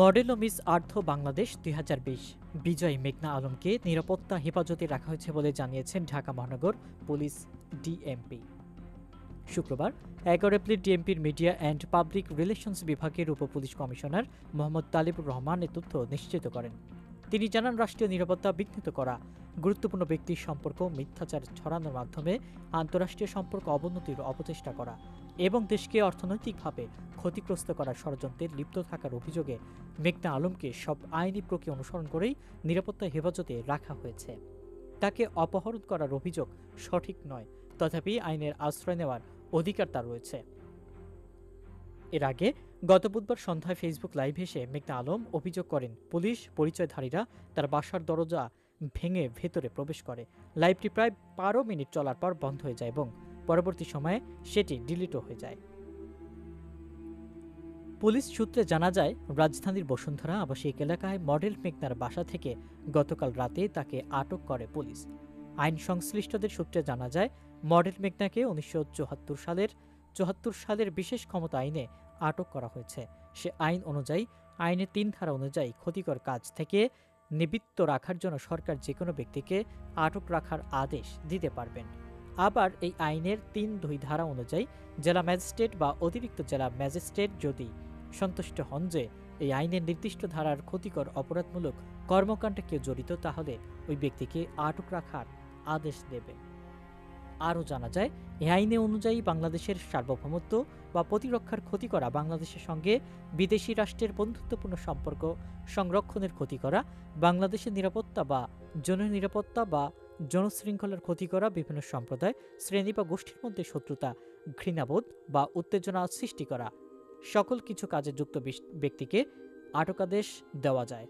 Model ও Miss Earth Bangladesh দুই হাজার বিশ। বিজয় মেঘনা আলমকে নিরাপত্তা হেফাজতে রাখা হয়েছে বলে জানিয়েছেন ঢাকা মহানগর পুলিশ ডিএমপি। শুক্রবার, এগারো এপ্রিল ডিএমপির মিডিয়া অ্যান্ড পাবলিক রিলেশনস বিভাগের উপপুলিশ কমিশনার মোহাম্মদ তালিবুর রহমান এ তথ্য নিশ্চিত করেন। তিনি জানান, রাষ্ট্রীয় নিরাপত্তা বিঘ্নিত করা, গুরুত্বপূর্ণ ব্যক্তির সম্পর্ক, মিথ্যাচার ছড়ানোর মাধ্যমে আন্তঃরাষ্ট্রীয় সম্পর্ক অবনতির অপচেষ্টা করা এবং দেশকে অর্থনৈতিকভাবে ক্ষতিগ্রস্ত করার ষড়যন্ত্রে লিপ্ত থাকার অভিযোগে মেঘনা আলমকে সব আইনি প্রক্রিয়া অনুসরণ করেই নিরাপত্তা হেফাজতে রাখা হয়েছে। তাকে অপহরণ করার অভিযোগ সঠিক নয়, তথাপি আইনের আশ্রয় নেওয়ার অধিকার তার রয়েছে। এর আগে গত বুধবার সন্ধ্যায় ফেসবুক লাইভ এসে মেঘনা আলম অভিযোগ করেন, পুলিশ পরিচয়ধারীরা তার বাসার দরজা ভেঙে ভেতরে প্রবেশ করে। লাইভটি প্রায় বারো মিনিট চলার পর বন্ধ হয়ে যায় এবং পরবর্তী সময়ে সেটি ডিলিটও হয়ে যায়। পুলিশ সূত্রে জানা যায়, রাজধানীর বসুন্ধরা আবাসিক এলাকায় মডেল মেঘনার বাসা থেকে গতকাল রাতে তাকে আটক করে পুলিশ। আইন সংশ্লিষ্টদের সূত্রে জানা যায়, মডেল মেঘনাকে উনিশশো চুয়াত্তর সালের চুয়াত্তর সালের বিশেষ ক্ষমতা আইনে আটক করা হয়েছে। সে আইন অনুযায়ী, আইনের তিন ধারা অনুযায়ী ক্ষতিকর কাজ থেকে নিবৃত্ত রাখার জন্য সরকার যে কোনো ব্যক্তিকে আটক রাখার আদেশ দিতে পারবেন। আবার এই আইনের তিন দুই ধারা অনুযায়ী জেলা ম্যাজিস্ট্রেট বা অতিরিক্ত জেলা ম্যাজিস্ট্রেট যদি সন্তুষ্ট হন যে এই আইনের নির্দিষ্ট ধারার ক্ষতিকর অপরাধমূলক কর্মকাণ্ডে কেউ জড়িত, তাহলে ওই ব্যক্তিকে আটক রাখার আদেশ দেবে আরও জানা যায়, এই আইনে অনুযায়ী বাংলাদেশের সার্বভৌমত্ব বা প্রতিরক্ষার ক্ষতি করা, বাংলাদেশের সঙ্গে বিদেশি রাষ্ট্রের বন্ধুত্বপূর্ণ সম্পর্ক সংরক্ষণের ক্ষতি করা, বাংলাদেশের নিরাপত্তা বা জননিরাপত্তা বা জনশৃঙ্খলার ক্ষতি করা বিভিন্ন সম্প্রদায়, শ্রেণি বা গোষ্ঠীর মধ্যে শত্রুতা, ঘৃণাবোধ বা উত্তেজনা সৃষ্টি করা। সকল কিছু কাজে যুক্ত ব্যক্তিকে আটকাদেশ দেওয়া যায়।